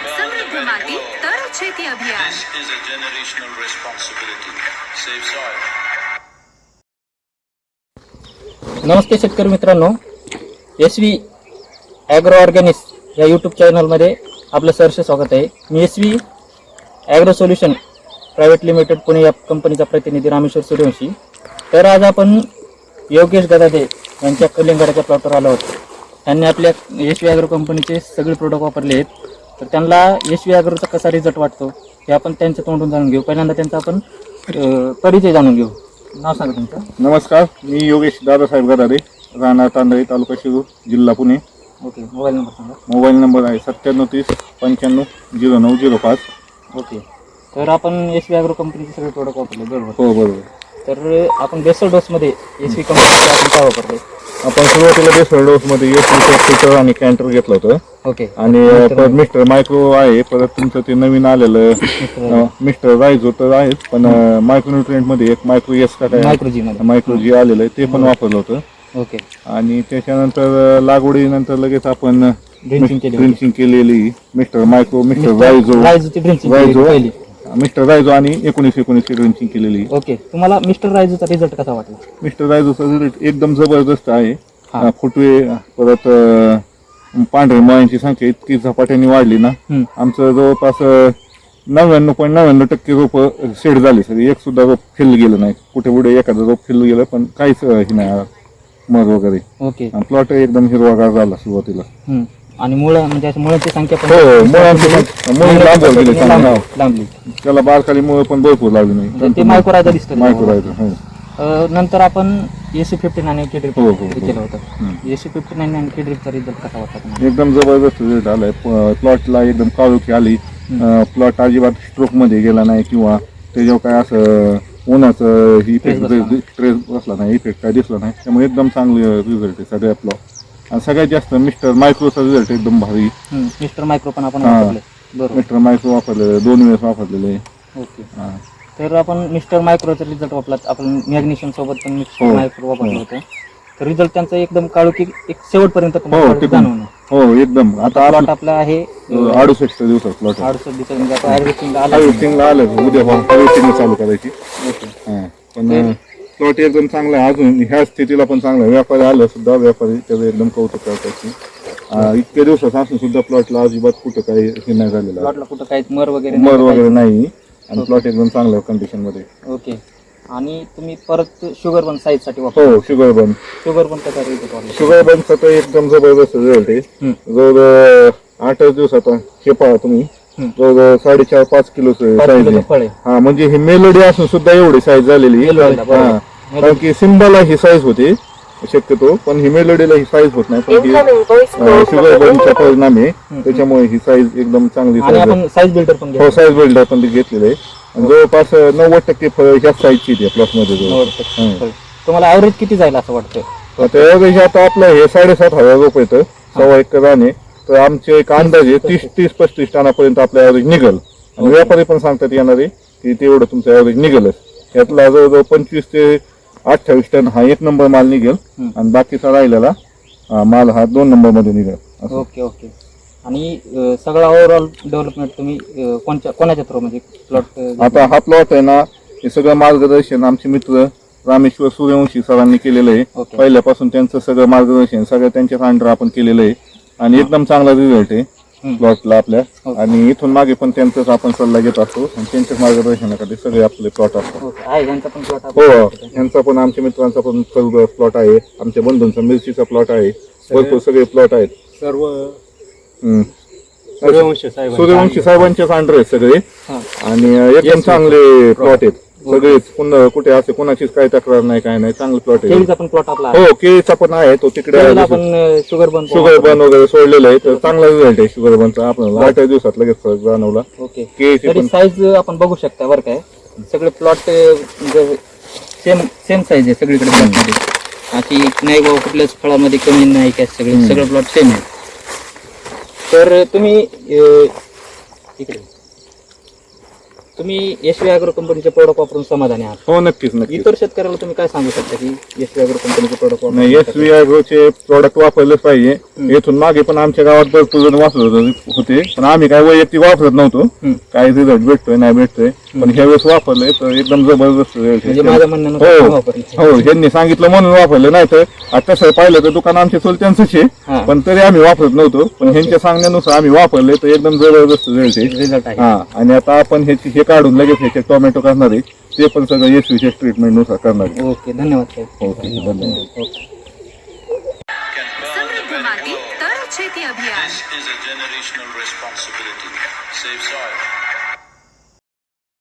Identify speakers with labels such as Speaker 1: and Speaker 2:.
Speaker 1: સમૃદ્ધ માટી તર છેતી અભિયાન
Speaker 2: This is a generational responsibility. Save soil.
Speaker 3: नमस्ते शेतकरी मित्रांनो एस व्ही ॲग्रो ऑर्गॅनिक्स या यूट्यूब चॅनलमध्ये आपलं सहर्ष स्वागत आहे मी S V agro solution private limited Pune या कंपनीचा प्रतिनिधी रामेश्वर सूर्यवंशी तर आज आपण योगेश गदादे यांच्या कलिंगडाच्या प्लॉटवर आलो आहोत त्यांनी आपल्या एस व्ही ॲग्रो कंपनीचे सगळे प्रोडक्ट वापरले आहेत तर त्यांना एस व्ही ॲग्रोचा कसा रिझल्ट वाटतो हे आपण त्यांच्या तोंडून जाणून घेऊ. पहिल्यांदा त्यांचा आपण अं, परिचय जाणून घेऊ. नाव सांगा तुमचं.
Speaker 4: नमस्कार मी योगेश दादासाहेब गदारे राहणार तांदळी तालुका शिरूर जिल्हा पुणे.
Speaker 3: ओके मोबाईल नंबर सांगा.
Speaker 4: मोबाईल नंबर आहे सत्त्याण्णव तीस पंच्याण्णव झिरो नऊ झिरो पाच.
Speaker 3: ओके तर आपण एस व्ही ॲग्रो कंपनीचे सगळे प्रोडक्ट वापरले बरोबर.
Speaker 4: हो बरोबर.
Speaker 3: तर आपण बेसल डोसमध्ये एस व्ही कंपनीचे आपण काय वापरले?
Speaker 4: आपण सुरुवातीला बेसळ एक लिटर फिल्टर आणि कॅन्टर घेतलं होतं.
Speaker 3: ओके.
Speaker 4: आणि परत मिस्टर मायक्रो आहे परत तुमचं ते नवीन आलेलं. मिस्टर रायझो तर आहेच पण मायक्रोन्युट्रिएंटमध्ये एक मायक्रो एस का काय
Speaker 3: मध्ये.
Speaker 4: मायक्रो जी आलेलं आहे ते पण वापरलं होतं.
Speaker 3: ओके.
Speaker 4: आणि त्याच्यानंतर लागवडीनंतर लगेच आपण
Speaker 3: ड्रिंचिंग.
Speaker 4: ड्रिंचिंग केलेली. Mr
Speaker 3: Micro Mr
Speaker 4: Rhizo
Speaker 3: Rhizo
Speaker 4: Mr Rhizo आणि एकोणीस एकोणीस ड्रिंचिंग केलेली.
Speaker 3: ओके तुम्हाला मिस्टर रायझोचा रिझल्ट कसा वाटला?
Speaker 4: मिस्टर रायझोचा रिझल्ट एकदम जबरदस्त आहे.
Speaker 3: हा.
Speaker 4: फुटवे परत अं, पांढरे मळ्यांची संख्या इतकी झपाट्याने वाढली ना.
Speaker 3: हम्म.
Speaker 4: आमचं जवळपास नव्याण्णव पॉईंट नव्याण्णव टक्के रोप सेट झाली. सर एक सुद्धा रोप फिल गेलं नाही. कुठे पुढे एखादं रोप फिल गेलं पण काहीच अं, हे नाही मर वगैरे.
Speaker 3: ओके.
Speaker 4: प्लॉट एकदम हिरवागार झाला सुरुवातीला.
Speaker 3: हम्म. आणि मुळं म्हणजे अशी मुळांची संख्या पण
Speaker 4: हो मुळांची पण- मुळं लांबवर गेली चांगली.
Speaker 3: लांब- लांबली.
Speaker 4: त्याला बारकाली मुळे पण भरपूर लागली
Speaker 3: म्हणजे ते
Speaker 4: नाही
Speaker 3: मायक्रोरायझा दिसतं
Speaker 4: हो.
Speaker 3: अं, नंतर आपण AC fifty nine eighty drip
Speaker 4: हो, हो, हो.
Speaker 3: केलं होतं. एसी फिफ्टी नाईन एटी ड्रिपचा रिझल्ट कसा तुम्हाला?
Speaker 4: एकदम जबरदस्त रिझल्ट आलाय. प्लॉटला एकदम काळोखी आली. प्लॉट अजिबात स्ट्रोकमध्ये गेला नाही किंवा त्याच्यावर काय असं उन्हाचं इफेक्ट
Speaker 3: बसला नाही.
Speaker 4: बसला नाही इफेक्ट काय दिसला नाही. त्यामुळे एकदम चांगलं रिझल्ट आहे सगळ्या प्लॉट आणि सगळ्यात जास्त मिस्टर मायक्रोचा रिझल्ट एकदम भारी.
Speaker 3: मिस्टर मायक्रो पण आपण
Speaker 4: हा.
Speaker 3: वापरले. बरोबर.
Speaker 4: मिस्टर मायक्रो वापरलेलं दोन वेळेस वापरलेले.
Speaker 3: ओके.
Speaker 4: हा.
Speaker 3: तर आपण मिस्टर मायक्रोचा रिझल्ट वापरला आपण मॅग्नेशियम सोबत पण मिस्टर
Speaker 4: हो.
Speaker 3: मायक्रो वापरलं होतं. तर रिझल्ट त्यांचा एकदम काळू की एक शेवटपर्यंत
Speaker 4: हो
Speaker 3: तुम्हाला जाणवणं
Speaker 4: हो एकदम. आता
Speaker 3: प्लॉट आपला आहे
Speaker 4: अडुसष्ट दिवसात प्लॉट
Speaker 3: अडुसष्ट दिवसात आला.
Speaker 4: हार्वेस्टिंगला आलं. उद्या हार्वेस्टिंग चालू करायची.
Speaker 3: ओके.
Speaker 4: हा. पण प्लॉट एकदम चांगला आहे अजून ह्या स्थितीला पण चांगला आहे. व्यापारी आलं सुद्धा व्यापारी त्याचं एकदम कौतुक करतात आ, इतक्या दिवसात असून सुद्धा प्लॉटला अजिबात कुठं काही हे नाही झालेलं.
Speaker 3: प्लॉटला कुठं काही मर वगैरे
Speaker 4: मर
Speaker 3: नाही.
Speaker 4: वगैरे नाही. आणि प्लॉट एकदम चांगल्या
Speaker 3: कंडिशनमध्ये. ओके. आणि तुम्ही परत शुगर पण साईजसाठी वापर
Speaker 4: हो शुगर बन
Speaker 3: शुगर त्याचा रिझल्ट वापरला
Speaker 4: शुगर बनचा तर एकदम जबरदस्त रिझल्ट आहे.
Speaker 3: हम्म.
Speaker 4: जवळ आठच दिवसात हे पहा तुम्ही. साडेचार पाच किलो
Speaker 3: पाच
Speaker 4: साईज
Speaker 3: किलोचं
Speaker 4: आहे.
Speaker 3: फळ आहे.
Speaker 4: हा म्हणजे हे मेलोडी असून सुद्धा एवढी साईज झालेली
Speaker 3: बरोबर.
Speaker 4: हा. कारण की सिम्बाला ही साईज होते. शक्यतो पण ही मेलोडीला ही साईज होत नाही. पण ही शुगर बर्नचा परिणाम आहे त्याच्यामुळे ही साईज एकदम चांगली साईज
Speaker 3: बिल्डर पण
Speaker 4: हो साईज बिल्डर पण ते घेतलेलं आहे. आणि जवळपास नव्वद टक्के फळ ह्या साईजची आहे प्लॉटमध्ये.
Speaker 3: तुम्हाला ॲव्हरेज किती जाईल असं वाटतं
Speaker 4: हे आता आपलं हे साडेसात हजार रुपये तर सव्वा एक राणे. तर आमचे एक अंदाजे तीस तीस पस्तीस टनापर्यंत आपलं ॲव्हरेज निघल. आणि व्यापारी पण सांगतात येणारे की तेवढं तुमचं ॲव्हरेज निघलच. यातला जवळजवळ पंचवीस ते अठ्ठावीस टन हा एक नंबर माल निघेल
Speaker 3: हम्म.
Speaker 4: आणि बाकीचा राहिलेला अं, माल हा दोन नंबरमध्ये निघेल असं.
Speaker 3: ओके ओके आणि अं, सगळा ओव्हरऑल डेव्हलपमेंट तुम्ही अं, कोणच्या कोणाच्या थ्रू म्हणजे प्लॉट
Speaker 4: आता हा प्लॉट आहे ना हे सगळं मार्गदर्शन आमचे मित्र रामेश्वर सूर्यवंशी सरांनी केलेलं आहे
Speaker 3: ओके.
Speaker 4: पहिल्यापासून त्यांचं सगळं मार्गदर्शन सगळं त्यांच्याच अंडर आपण केलेलं आहे आणि एकदम चांगला रिझल्ट आहे. प्लॉटला आपल्या.
Speaker 3: ओके.
Speaker 4: आणि इथून मागे पण त्यांचाच आपण सल्ला घेत असतो. आणि त्यांच्याच मार्गदर्शनाखाली सगळे आपले प्लॉट असतात.
Speaker 3: आहे यांचा पण प्लॉट
Speaker 4: हो यांचा पण आमच्या मित्रांचा पण प्लॉट आहे. आमच्या बंधूंचा मिरचीचा प्लॉट आहे. भरपूर सगळे प्लॉट आहेत.
Speaker 5: सर्व
Speaker 4: हम्म.
Speaker 5: सूर्यवंशी साहेब
Speaker 4: सूर्यवंशी अंडर. आहेत सगळे.
Speaker 3: हां.
Speaker 4: आणि अं, एकदम चांगले प्लॉट आहेत. सगळेच. पुन्हा कुठे असे कोणाचीच काही तक्रार नाही काय नाही. चांगले प्लॉट आहे.
Speaker 3: केळीचा पण प्लॉट आपला. आहे
Speaker 4: हो केळीचा पण आहे तो तिकडे
Speaker 3: केळीला
Speaker 4: आहे.
Speaker 3: आपण शुगर बन
Speaker 4: शुगर बन वगैरे सोडलेलं आहे. तर चांगला रिझल्ट आहे शुगर बनचा आपल्याला आठ दिवसात लगेच फरक जाणवला.
Speaker 3: ओके.
Speaker 4: केळीची
Speaker 3: तरी
Speaker 4: पण
Speaker 3: साईज आपण बघू शकता बरं काय सगळे प्लॉट सेम सेम साईज आहे सगळीकडे plot मध्ये. अशी नाही बाबा कुठल्याच फळामध्ये कमी नाही काय सगळे. सगळे प्लॉट सेम आहे. तर तुम्ही अं, इकडे. तुम्ही व्ही अॅग्रो कंपनीचे प्रोडक्ट वापरून समाधानी आहात.
Speaker 4: हो नक्कीच नक्कीच.
Speaker 3: इतर शेतकऱ्याला तुम्ही काय सांगू शकता की एस व्ही अॅग्रो कंपनीचे प्रोडक्ट
Speaker 4: नाही एस व्ही चे प्रोडक्ट वापरलेच पाहिजे. येथून मागे पण आमच्या गावात भरपूर जण वापरत होते- पण आम्ही काय वैयक्तिक वापरत नव्हतो. काय रिझल्ट भेटतोय नाही भेटतोय. पण ह्या वेळेस वापरले तर एकदम जबरदस्त result
Speaker 3: म्हणजे
Speaker 4: आहे.
Speaker 3: माझ्या म्हणण्यानुसार
Speaker 4: हो
Speaker 3: वापरले
Speaker 4: हो यांनी सांगितलं म्हणून वापरलं नाही तर आता तसं पाहिलं तर दुकान आमचे चुलत्यांच
Speaker 3: हा.
Speaker 4: आहे पण तरी आम्ही वापरत नव्हतो. पण ह्यांच्या सांगण्यानुसार आम्ही वापरले तर एकदम जबरदस्त आहे.
Speaker 3: रिझल्ट आहे.
Speaker 4: हा आणि आता आपण ह्याची हे काढून लगेच ह्याचे टोमॅटो करणार आहे. ते पण सगळं एसवीच्या ट्रीटमेंटनुसार करणार आहे.
Speaker 3: ओके धन्यवाद साहेब
Speaker 4: ओके धन्यवाद.
Speaker 1: Okay.
Speaker 2: This is a generational responsibility. Save soil.